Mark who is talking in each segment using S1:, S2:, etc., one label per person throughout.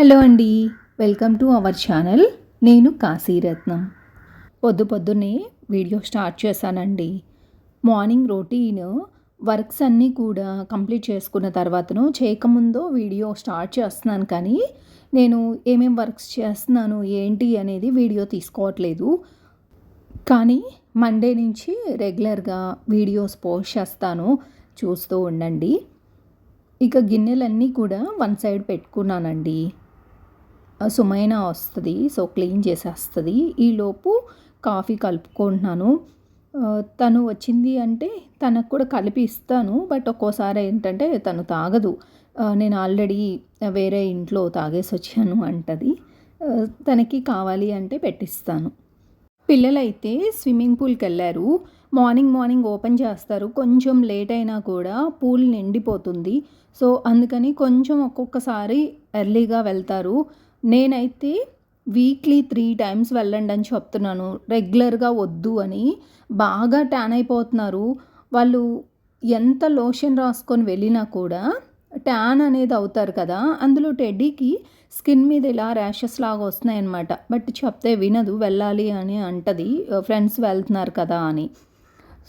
S1: Hello అండి welcome to our channel. నేను కాశీరత్నం పొద్దు పొద్దున్నే వీడియో స్టార్ట్ చేశానండి. మార్నింగ్ రొటీన్ వర్క్స్ అన్నీ కూడా కంప్లీట్ చేసుకున్న తర్వాతను చేయకముందో వీడియో స్టార్ట్ చేస్తున్నాను కానీ నేను ఏమేం వర్క్స్ చేస్తున్నాను ఏంటి అనేది వీడియో తీసుకోవట్లేదు. కానీ మండే నుంచి రెగ్యులర్గా వీడియోస్ పోస్ట్ చేస్తాను చూస్తూ ఉండండి. ఇక గిన్నెలన్నీ కూడా వన్ సైడ్ పెట్టుకున్నానండి. సుమైనా వస్తుంది సో క్లీన్ చేసేస్తుంది. ఈలోపు కాఫీ కలుపుకుంటున్నాను. తను వచ్చింది అంటే తనకు కూడా కలిపి ఇస్తాను బట్ ఒక్కోసారి ఏంటంటే తను తాగదు. నేను ఆల్రెడీ వేరే ఇంట్లో తాగేసి వచ్చాను అంటది. తనకి కావాలి అంటే పెట్టిస్తాను. పిల్లలైతే స్విమ్మింగ్ పూల్కి వెళ్ళారు మార్నింగ్ మార్నింగ్ ఓపెన్ చేస్తారు. కొంచెం లేట్ అయినా కూడా పూల్ నిండిపోతుంది. సో అందుకని కొంచెం ఒక్కొక్కసారి ఎర్లీగా వెళ్తారు. నేనైతే వీక్లీ త్రీ టైమ్స్ వెళ్ళండి అని చెప్తున్నాను. రెగ్యులర్గా వద్దు అని బాగా ట్యాన్ అయిపోతున్నారు. వాళ్ళు ఎంత లోషన్ రాసుకొని వెళ్ళినా కూడా ట్యాన్ అనేది అవుతారు కదా. అందులో టెడ్డీకి స్కిన్ మీద ఇలా ర్యాషెస్ లాగా వస్తున్నాయి అనమాట బట్ చెప్తే వినదు వెళ్ళాలి అని అంటది. ఫ్రెండ్స్ వెళ్తున్నారు కదా అని.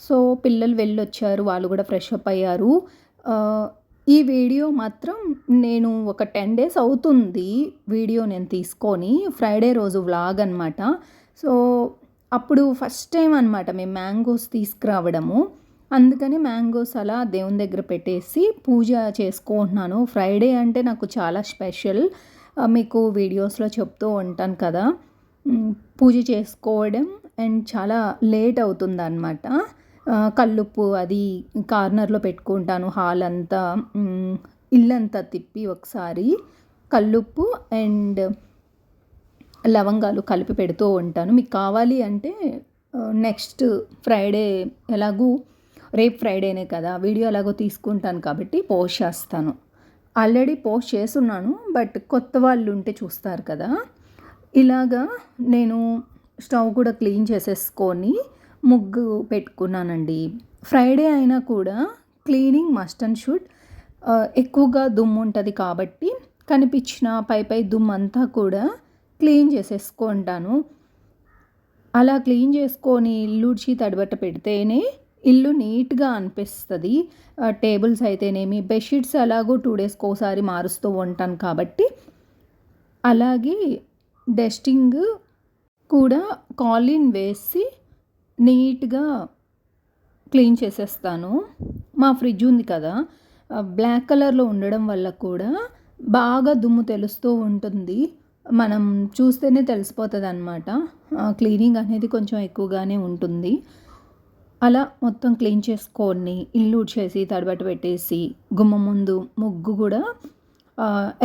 S1: సో పిల్లలు వెళ్ళొచ్చారు వాళ్ళు కూడా ఫ్రెష్ అప్ అయ్యారు. ఈ వీడియో మాత్రం నేను ఒక టెన్ డేస్ అవుతుంది వీడియో నేను తీసుకొని ఫ్రైడే రోజు వ్లాగ్ అనమాట సో అప్పుడు ఫస్ట్ టైం అనమాట మేము మ్యాంగోస్ తీసుకురావడము. అందుకని మ్యాంగోస్ అలా దేవుని దగ్గర పెట్టేసి పూజ చేసుకుంటున్నాను. ఫ్రైడే అంటే నాకు చాలా స్పెషల్. మీకు వీడియోస్లో చెప్తూ ఉంటాను కదా. పూజ చేసుకోవడం అండ్ చాలా లేట్ అవుతుంది అనమాట కల్లుప్పు అది కార్నర్లో పెట్టుకుంటాను. హాల్ అంతా ఇల్లంతా తిప్పి ఒకసారి కల్లుప్పు అండ్ లవంగాలు కలిపి పెడుతూ ఉంటాను. మీకు కావాలి అంటే నెక్స్ట్ ఫ్రైడే ఎలాగూ రేపు ఫ్రైడేనే కదా వీడియో ఎలాగో తీసుకుంటాను కాబట్టి పోస్ట్ చేస్తాను. ఆల్రెడీ పోస్ట్ చేస్తున్నాను బట్ కొత్త వాళ్ళు ఉంటే చూస్తారు కదా. ఇలాగా నేను స్టవ్ కూడా క్లీన్ చేసేసుకొని ముగ్గు పెట్టుకున్నానండి. ఫ్రైడే అయినా కూడా క్లీనింగ్ మస్ట్ అండ్ షుడ్ ఎక్కువగా దుమ్ము ఉంటుంది కాబట్టి కనిపించిన పై పై దుమ్ము అంతా కూడా క్లీన్ చేసేసుకుంటాను అలా క్లీన్ చేసుకొని ఇల్లుడ్చి తడిబట్ట పెడితేనే ఇల్లు నీట్గా అనిపిస్తుంది. టేబుల్స్ అయితేనేమి బెడ్షీట్స్ అలాగో టూ డేస్కి ఒకసారి మారుస్తూ ఉంటాను కాబట్టి. అలాగే డస్టింగ్ కూడా కాలిన్ వేసి నీట్గా క్లీన్ చేసేస్తాను. మా ఫ్రిడ్జ్ ఉంది కదా బ్లాక్ కలర్లో ఉండడం వల్ల కూడా బాగా దుమ్ము తెలుస్తూ ఉంటుంది. మనం చూస్తేనే తెలిసిపోతుంది అనమాట క్లీనింగ్ అనేది కొంచెం ఎక్కువగానే ఉంటుంది. అలా మొత్తం క్లీన్ చేసుకొని ఇల్లు చేసి తడబట్ట పెట్టేసి గుమ్మ ముందు ముగ్గు కూడా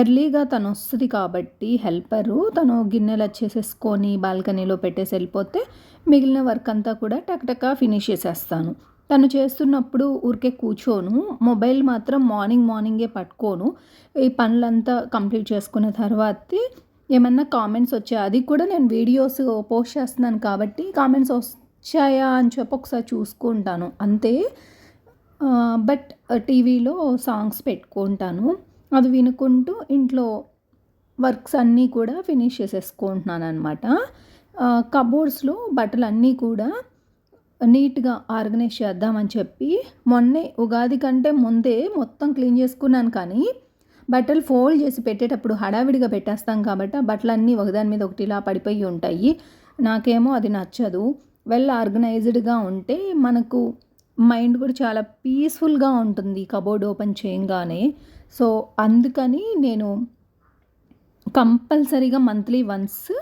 S1: ఎర్లీగా తను వస్తుంది కాబట్టి హెల్పరు తను గిన్నెలు వచ్చేసేసుకొని బాల్కనీలో పెట్టేసి వెళ్ళిపోతే మిగిలిన వర్క్ అంతా కూడా టక్టకా ఫినిష్ చేసేస్తాను. తను చేస్తున్నప్పుడు ఊరికే కూర్చోను. మొబైల్ మాత్రం మార్నింగ్ మార్నింగే పట్టుకోను. ఈ పనులంతా కంప్లీట్ చేసుకున్న తర్వాత ఏమన్నా కామెంట్స్ వచ్చాయి? అది కూడా నేను వీడియోస్ పోస్ట్ చేస్తున్నాను కాబట్టి కామెంట్స్ వచ్చాయా అని చెప్పి ఒకసారి చూసుకుంటాను. అంతే. బట్ టీవీలో సాంగ్స్ పెట్టుకుంటాను. అది వినుకుంటూ ఇంట్లో వర్క్స్ అన్నీ కూడా ఫినిష్ చేసేసుకుంటున్నాను అనమాట కబోర్డ్స్లో బట్టలు అన్నీ కూడా నీట్గా ఆర్గనైజ్ చేద్దామని చెప్పి మొన్నే ఉగాది కంటే ముందే మొత్తం క్లీన్ చేసుకున్నాను కానీ బట్టలు ఫోల్డ్ చేసి పెట్టేటప్పుడు హడావిడిగా పెట్టేస్తాం కాబట్టి ఆ బట్టలన్నీ ఒకదాని మీద ఒకటి ఇలా పడిపోయి ఉంటాయి. నాకేమో అది నచ్చదు. వెల్ ఆర్గనైజ్డ్గా ఉంటే మనకు మైండ్ కూడా చాలా పీస్ఫుల్గా ఉంటుంది కబోర్డ్ ఓపెన్ చేయంగానే. సో అందుకని నేను కంపల్సరీగా మంత్లీ వన్స్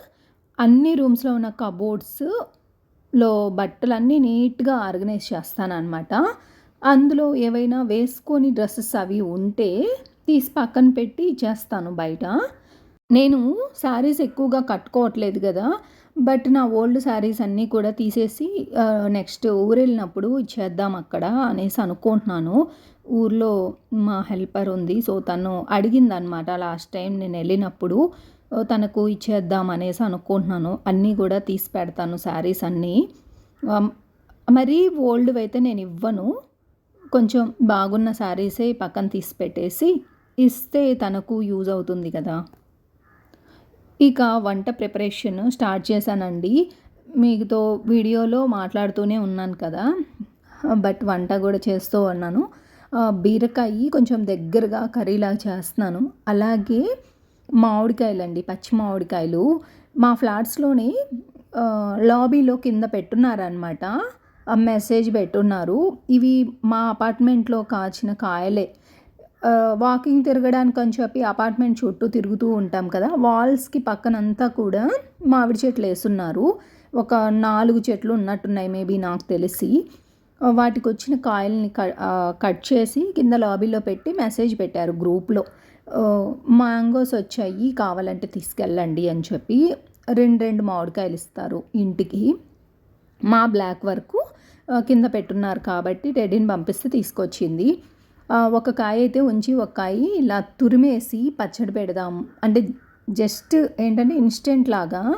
S1: అన్ని రూమ్స్లో ఉన్న కబోర్డ్స్లో బట్టలన్నీ నీట్గా ఆర్గనైజ్ చేస్తానన్నమాట. అందులో ఏవైనా వేసుకొని డ్రెస్సెస్ అవి ఉంటే తీసి పక్కన పెట్టి ఇచ్చేస్తాను బయట. నేను శారీస్ ఎక్కువగా కట్టుకోవట్లేదు కదా బట్ నా ఓల్డ్ శారీస్ అన్నీ కూడా తీసేసి నెక్స్ట్ ఊరు వెళ్ళినప్పుడు ఇచ్చేద్దాం అక్కడ అనేసి అనుకుంటున్నాను. ఊర్లో మా హెల్పర్ ఉంది సో తను అడిగిందనమాట లాస్ట్ టైం నేను వెళ్ళినప్పుడు తనకు ఇచ్చేద్దాం అనేసి అనుకుంటున్నాను. అన్నీ కూడా తీసి పెడతాను శారీస్ అన్నీ. మరీ ఓల్డ్ అయితే నేను ఇవ్వను. కొంచెం బాగున్న శారీసే పక్కన తీసి పెట్టేసి ఇస్తే తనకు యూజ్ అవుతుంది కదా. ఇక వంట ప్రిపరేషన్ స్టార్ట్ చేశానండి. మీతో వీడియోలో మాట్లాడుతూనే ఉన్నాను కదా. బట్ వంట కూడా చేస్తూ ఉన్నాను. బీరకాయ కొంచెం దగ్గరగా కర్రీలా చేస్తున్నాను. అలాగే మామిడికాయలండి పచ్చి మామిడికాయలు. మా ఫ్లాట్స్లోని లాబీలో కింద పెట్టున్నారనమాట మెసేజ్ పెట్టున్నారు. ఇవి మా అపార్ట్మెంట్లో కాచిన కాయలే. వాకింగ్ తిరగడానికి అని చెప్పి అపార్ట్మెంట్ చుట్టూ తిరుగుతూ ఉంటాం కదా వాల్స్కి పక్కనంతా కూడా మామిడి చెట్లు వేస్తున్నారు. ఒక నాలుగు చెట్లు ఉన్నట్టున్నాయి మేబీ నాకు తెలిసి. వాటికి వచ్చిన కాయల్ని కట్ చేసి కింద లాబీలో పెట్టి మెసేజ్ పెట్టారు గ్రూప్లో మ్యాంగోస్ వచ్చాయి కావాలంటే తీసుకెళ్ళండి అని చెప్పి రెండు రెండు మామిడికాయలు ఇస్తారు ఇంటికి. మా బ్లాక్ వర్క్ కింద పెట్టున్నారు కాబట్టి రెడీని పంపిస్తే తీసుకొచ్చింది. ఒక కాయ అయితే ఉంచి ఒక కాయ ఇలా తురిమేసి పచ్చడి పెడదాం. అంటే జస్ట్ ఏంటంటే ఇన్స్టెంట్ లాగా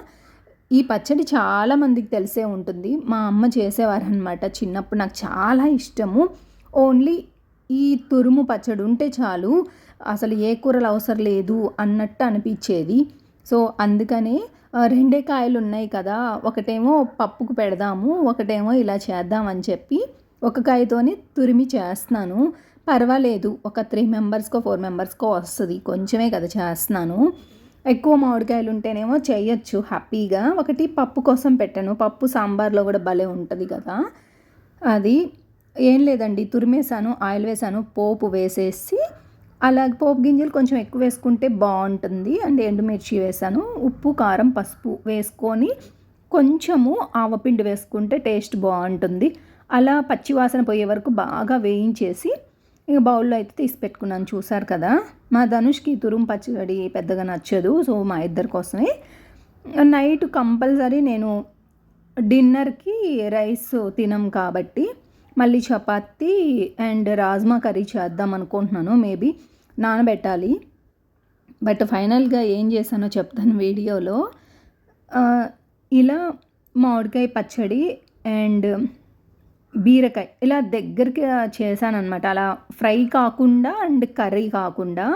S1: ఈ పచ్చడి చాలామందికి తెలిసే ఉంటుంది. మా అమ్మ చేసేవారు అనమాట చిన్నప్పుడు. నాకు చాలా ఇష్టము. ఓన్లీ ఈ తురుము పచ్చడి ఉంటే చాలు. అసలు ఏ కూరలు అవసరం లేదు అన్నట్టు అనిపించేది. సో అందుకనే రెండే కాయలు ఉన్నాయి కదా ఒకటేమో పప్పుకు పెడదాము ఒకటేమో ఇలా చేద్దామని చెప్పి ఒక కాయతోనే తురిమి చేస్తున్నాను. పర్వాలేదు. ఒక త్రీ మెంబర్స్కో ఫోర్ మెంబర్స్కో వస్తుంది. కొంచెమే కదా చేస్తున్నాను. ఎక్కువ మామిడికాయలు ఉంటేనేమో చేయొచ్చు హ్యాపీగా. ఒకటి పప్పు కోసం పెట్టాను. పప్పు సాంబార్లో కూడా భలే ఉంటుంది కదా. అది ఏం లేదండి. తురిమేసాను ఆయిల్ వేసాను పోపు వేసేసి అలాగే పోపు గింజలు కొంచెం ఎక్కువ వేసుకుంటే బాగుంటుంది. అండ్ ఎండుమిర్చి వేసాను ఉప్పు కారం పసుపు వేసుకొని కొంచెము ఆవపిండి వేసుకుంటే టేస్ట్ బాగుంటుంది. అలా పచ్చివాసన పోయే వరకు బాగా వేయించేసి ఇక బౌల్లో అయితే తీసి పెట్టుకున్నాను. చూసారు కదా? మా ధనుష్కి తురుం పచ్చడి పెద్దగా నచ్చదు. సో మా ఇద్దరి కోసమే. నైట్ కంపల్సరీ నేను డిన్నర్కి రైస్ తినం కాబట్టి మళ్ళీ చపాతి అండ్ రాజ్మా కర్రీ చేద్దాం అనుకుంటున్నాను. మేబీ నానబెట్టాలి. బట్ ఫైనల్గా ఏం చేశానో చెప్తాను వీడియోలో. ఇలా మామిడికాయ పచ్చడి అండ్ బీరకాయ. ఇలా దగ్గరికి చేశానమాట అలా ఫ్రై కాకుండా అండ్ కర్రీ కాకుండా.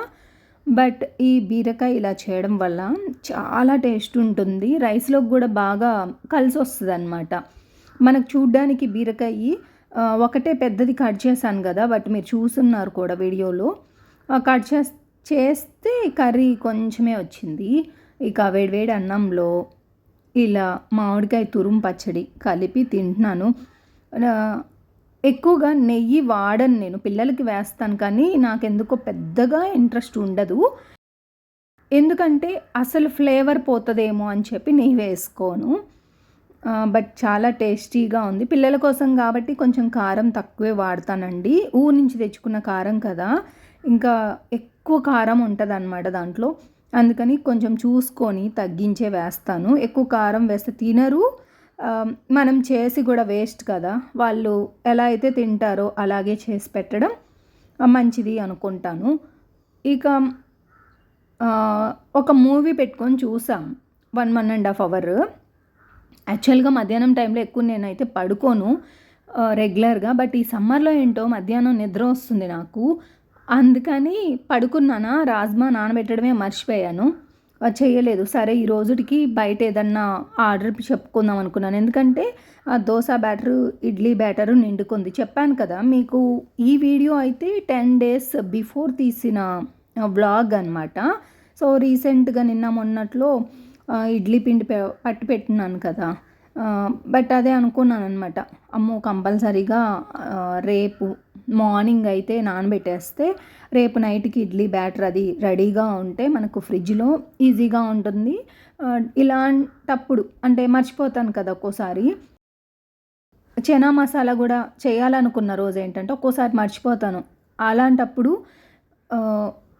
S1: బట్ ఈ బీరకాయ ఇలా చేయడం వల్ల చాలా టేస్ట్ ఉంటుంది. రైస్లోకి కూడా బాగా కలిసి వస్తుంది అనమాట మనకు చూడ్డానికి బీరకాయ ఒకటే పెద్దది కట్ చేశాను కదా బట్ మీరు చూస్తున్నారు కూడా వీడియోలో. కట్ చేస్ చేస్తే కర్రీ కొంచెమే వచ్చింది. ఇక వేడివేడి అన్నంలో ఇలా మామిడికాయ తురుము పచ్చడి కలిపి తింటున్నాను. ఎక్కువగా నెయ్యి వాడను నేను. పిల్లలకి వేస్తాను కానీ నాకెందుకో పెద్దగా ఇంట్రెస్ట్ ఉండదు. ఎందుకంటే అసలు ఫ్లేవర్ పోతుందేమో అని చెప్పి నెయ్యి వేసుకోను. బట్ చాలా టేస్టీగా ఉంది. పిల్లల కోసం కాబట్టి కొంచెం కారం తక్కువే వాడతానండి. ఊరి నుంచి తెచ్చుకున్న కారం కదా. ఇంకా ఎక్కువ కారం ఉంటుంది అనమాట దాంట్లో. అందుకని కొంచెం చూసుకొని తగ్గించే వేస్తాను. ఎక్కువ కారం వేస్తే తినరు. మనం చేసి కూడా వేస్ట్ కదా. వాళ్ళు ఎలా అయితే తింటారో అలాగే చేసి పెట్టడం మంచిది అనుకుంటాను. ఇక ఒక మూవీ పెట్టుకొని చూసాం. One one and half hour. యాక్చువల్గా మధ్యాహ్నం టైంలో ఎక్కువ నేనైతే పడుకోను రెగ్యులర్గా. బట్ ఈ సమ్మర్లో ఏంటో మధ్యాహ్నం నిద్ర వస్తుంది నాకు. అందుకని పడుకున్నానా రాజ్మా నానబెట్టడమే మర్చిపోయాను. చేయలేదు. సరే ఈ రోజుకి బయట ఏదన్నా ఆర్డర్ చెప్పుకుందాం అనుకున్నాను. ఎందుకంటే ఆ దోశ బ్యాటరు ఇడ్లీ బ్యాటరు నిండుకుంది. చెప్పాను కదా మీకు ఈ వీడియో అయితే టెన్ డేస్ బిఫోర్ తీసిన వ్లాగ్ అనమాట సో రీసెంట్గా నిన్న మొన్నట్లో ఇడ్లీ పిండి పట్టి పెట్టినాను కదా. బట్ అదే అనుకున్నాను అనమాట అమ్మో కంపల్సరీగా రేపు మార్నింగ్ అయితే నానబెట్టేస్తే రేపు నైట్కి ఇడ్లీ బ్యాటర్ అది రెడీగా ఉంటే మనకు ఫ్రిడ్జ్లో ఈజీగా ఉంటుంది. ఇలాంటప్పుడు అంటే మర్చిపోతాను కదా ఒక్కోసారి. చనా మసాలా కూడా చేయాలనుకున్న రోజు ఏంటంటే ఒక్కోసారి మర్చిపోతాను. అలాంటప్పుడు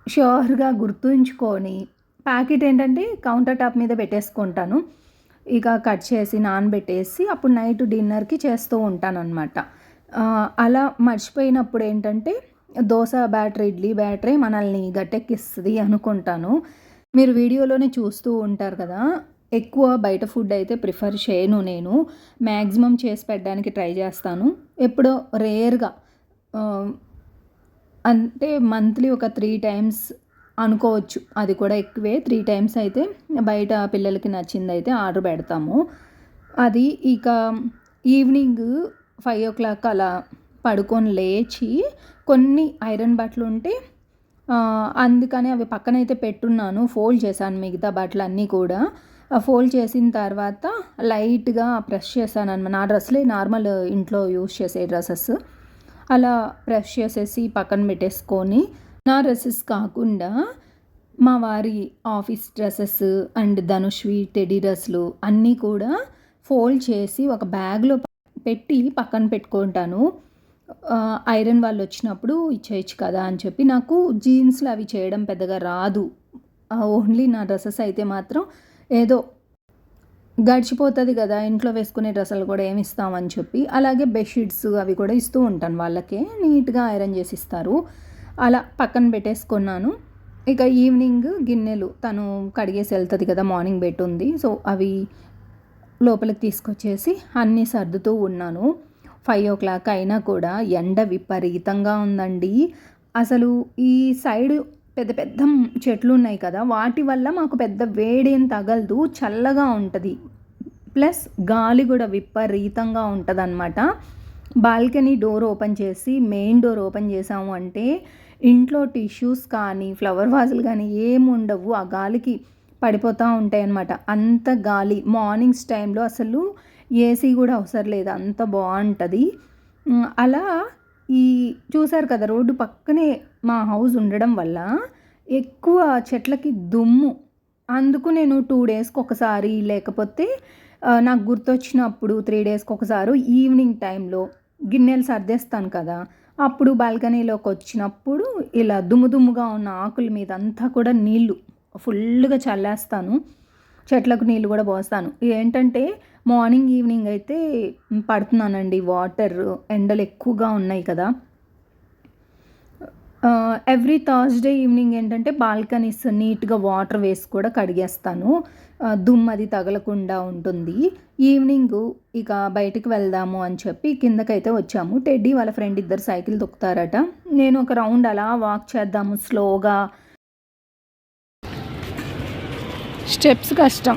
S1: షూర్గా గుర్తుంచుకొని ప్యాకెట్ ఏంటంటే కౌంటర్ టాప్ మీద పెట్టేసుకుంటాను. ఇక కట్ చేసి నానబెట్టేసి అప్పుడు నైట్ డిన్నర్కి చేస్తూ ఉంటాను అనమాట అలా మర్చిపోయినప్పుడు ఏంటంటే దోశ బ్యాటరీ ఇడ్లీ బ్యాటరీ మనల్ని గట్టెక్కిస్తుంది అనుకుంటాను. మీరు వీడియోలోనే చూస్తూ ఉంటారు కదా ఎక్కువ బయట ఫుడ్ అయితే ప్రిఫర్ చేయను నేను. మ్యాక్సిమం చేసి పెట్టడానికి ట్రై చేస్తాను. ఎప్పుడో రేర్గా అంటే మంత్లీ ఒక త్రీ టైమ్స్ అనుకోవచ్చు. అది కూడా ఎక్కువే. త్రీ టైమ్స్ అయితే బయట పిల్లలకి నచ్చింది అయితే ఆర్డర్ పెడతాము. అది ఇక ఈవినింగ్ ఫైవ్ ఓ క్లాక్ అలా పడుకొని లేచి కొన్ని ఐరన్ బట్టలు ఉంటే అందుకని అవి పక్కనైతే పెట్టున్నాను ఫోల్డ్ చేశాను మిగతా బట్టలు అన్నీ కూడా ఫోల్డ్ చేసిన తర్వాత లైట్గా ప్రెస్ చేశాను అనమాట నా డ్రెస్లే నార్మల్ ఇంట్లో యూస్ చేసే డ్రెస్సెస్. అలా ప్రెస్ చేసేసి పక్కన పెట్టేసుకొని నా డ్రెస్సెస్ కాకుండా మా వారి office dresses and Dhanushvi teddy డ్రెస్లు అన్నీ కూడా ఫోల్డ్ చేసి ఒక బ్యాగ్లో పెట్టి పక్కన పెట్టుకుంటాను. ఐరన్ వాళ్ళు వచ్చినప్పుడు ఇచ్చేయచ్చు కదా అని చెప్పి. నాకు జీన్స్లు అవి చేయడం పెద్దగా రాదు. ఓన్లీ నా డ్రెస్సెస్ అయితే మాత్రం ఏదో గడిచిపోతుంది కదా ఇంట్లో వేసుకునే డ్రెస్సులు కూడా ఏమి ఇస్తామని చెప్పి. అలాగే బెడ్షీట్స్ అవి కూడా ఇస్తూ ఉంటాను వాళ్ళకే. నీట్గా ఐరన్ చేసి ఇస్తారు. అలా పక్కన పెట్టేసుకున్నాను. ఇక ఈవినింగ్ గిన్నెలు తను కడిగేసి వెళ్తుంది కదా మార్నింగ్ బెట్ ఉంది. సో అవి లోపలికి తీసుకొచ్చేసి అన్నీ సర్దుతూ ఉన్నాను. ఫైవ్ ఓ క్లాక్ అయినా కూడా ఎండ విపరీతంగా ఉందండి. అసలు ఈ సైడ్ పెద్ద పెద్ద చెట్లు ఉన్నాయి కదా వాటి వల్ల మాకు పెద్ద వేడేం తగలదు చల్లగా ఉంటుంది. ప్లస్ గాలి కూడా విపరీతంగా ఉంటుంది అనమాట బాల్కనీ డోర్ ఓపెన్ చేసి మెయిన్ డోర్ ఓపెన్ చేసాము అంటే ఇంట్లో టిష్యూస్ కానీ ఫ్లవర్ వాజులు కానీ ఏమి ఉండవు ఆ గాలికి పడిపోతూ ఉంటాయి అన్నమాట అంత గాలి. మార్నింగ్స్ టైంలో అసలు ఏసీ కూడా అవసరం లేదు. అంత బాగుంటుంది. అలా ఈ చూసారు కదా రోడ్డు పక్కనే మా హౌస్ ఉండడం వల్ల ఎక్కువ చెట్లకి దుమ్ము. అందుకు నేను టూ డేస్కి ఒకసారి లేకపోతే నాకు గుర్తొచ్చినప్పుడు త్రీ డేస్కి ఒకసారి ఈవినింగ్ టైంలో గిన్నెలు సర్దేస్తాను కదా అప్పుడు బాల్కనీలోకి వచ్చినప్పుడు ఇలా దుమ్ము దుమ్ముగా ఉన్న ఆకుల మీద అంతా కూడా నీళ్ళు ఫుల్గా చల్లేస్తాను. చెట్లకు నీళ్ళు కూడా పోస్తాను. ఏంటంటే మార్నింగ్ ఈవినింగ్ అయితే పడుతున్నానండి. వాటర్ ఎండలు ఎక్కువగా ఉన్నాయి కదా. ఎవ్రీ థర్స్డే ఈవినింగ్ ఏంటంటే బాల్కనీస్ నీట్గా వాటర్ వేసి కూడా కడిగేస్తాను. దుమ్ము అది తగలకుండా ఉంటుంది. ఈవినింగ్ ఇక బయటికి వెళ్దాము అని చెప్పి కిందకైతే వచ్చాము. టెడ్డీ వాళ్ళ ఫ్రెండ్ ఇద్దరు సైకిల్ తొక్కుతారట. నేను ఒక రౌండ్ అలా వాక్ చేద్దాము స్లోగా స్టెప్స్ కష్టం.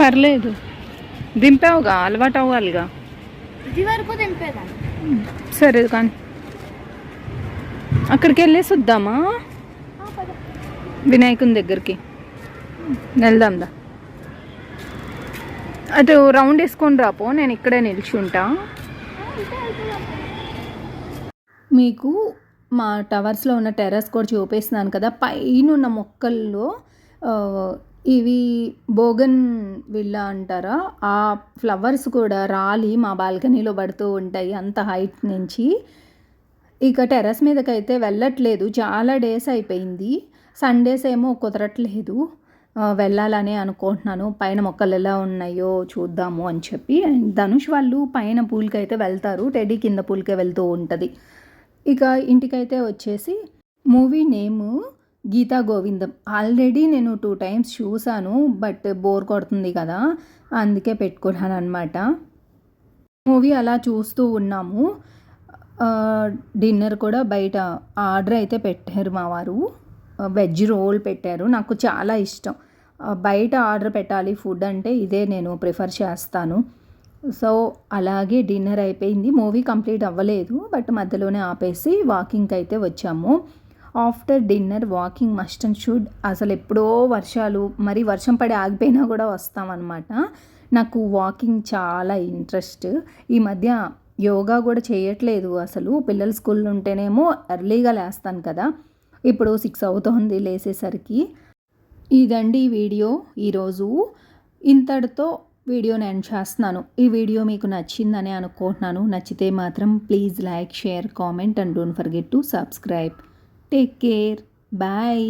S1: పర్లేదు. దింపావుగా అలవాటు అవ్వాలిగా.
S2: ఇది వరకు దింపేదా
S1: సరే కానీ. అక్కడికి వెళ్ళేసి వద్దామా వినాయకుని దగ్గరికి. వెళ్దాందా అటు రౌండ్ వేసుకొని రాపో నేను ఇక్కడే నిల్చుంటా. మీకు మా టవర్స్లో ఉన్న టెర్రస్ కూడా చూపిస్తున్నాను కదా పైన ఉన్న మొక్కల్లో ఇవి బోగన్ విల్లా అంటారా? ఆ ఫ్లవర్స్ కూడా రాలి మా బాల్కనీలో పడుతూ ఉంటాయి అంత హైట్ నుంచి. ఇక టెర్రస్ మీదకైతే వెళ్ళట్లేదు చాలా డేస్ అయిపోయింది. సండేస్ ఏమో కుదరట్లేదు. వెళ్ళాలని అనుకుంటున్నాను. పైన మొక్కలు ఎలా ఉన్నాయో చూద్దాము అని చెప్పి. ధనుష్ వాళ్ళు పైన పూలకి అయితే వెళ్తారు టెడీ కింద పూలకే వెళ్తూ ఉంటుంది. ఇక ఇంటికైతే వచ్చేసి movie name Geetha Govindam. Already నేను టూ టైమ్స్ చూశాను బట్ బోర్ కొడుతుంది కదా అందుకే పెట్టుకున్నాను అనమాట మూవీ అలా చూస్తూ ఉన్నాము. డిన్నర్ కూడా బయట ఆర్డర్ అయితే పెట్టారు మా వారు. వెజ్ రోల్ పెట్టారు నాకు చాలా ఇష్టం. బయట ఆర్డర్ పెట్టాలి ఫుడ్ అంటే ఇదే నేను ప్రిఫర్ చేస్తాను. సో అలాగే డిన్నర్ అయిపోయింది. మూవీ కంప్లీట్ అవ్వలేదు బట్ మధ్యలోనే ఆపేసి వాకింగ్కి అయితే వచ్చాము. After dinner walking must and should. అసలు ఎప్పుడో వర్షాలు మరి వర్షం పడి ఆగిపోయినా కూడా వస్తామన్నమాట. నాకు వాకింగ్ చాలా ఇంట్రెస్ట్. ఈ మధ్య యోగా కూడా చేయట్లేదు అసలు. పిల్లలు స్కూల్ ఉంటేనేమో ఎర్లీగా లేస్తాను కదా. ఇప్పుడు సిక్స్ అవుతోంది లేసేసరికి. ఇదండి వీడియో. ఈరోజు ఇంతటితో వీడియోని ఎండ్ చేస్తున్నాను. ఈ వీడియో మీకు నచ్చిందని అనుకుంటున్నాను. నచ్చితే మాత్రం please like share comment and don't forget to subscribe take care bye